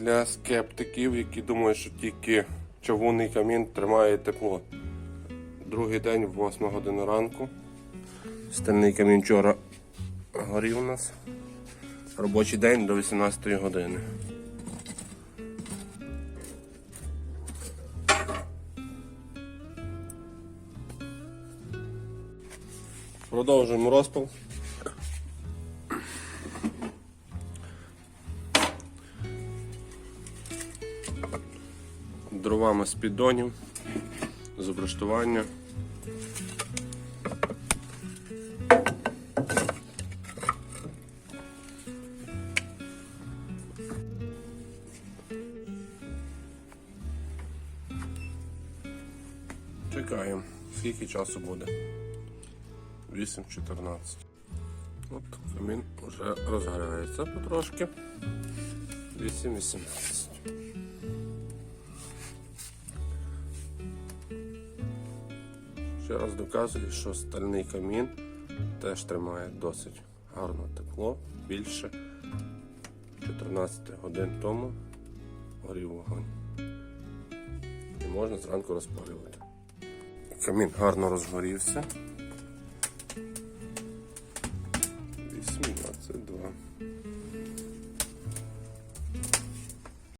для скептиків, які думають, що тільки чавунний камін тримає тепло. Другий день в 8 годину ранку. Стальний камін вчора горів у нас. Робочий день до 18 години. Продовжуємо розпал. Дровами з піддонів, з обрештування. Чекаємо, скільки часу буде. 8.14. От камін вже розгорається потрошки. 8.18. Ще раз доказую, що стальний камін теж тримає досить гарно тепло. Більше 14 годин тому горів вогонь. І можна зранку розпалювати. Камін гарно розгорівся. 8.22.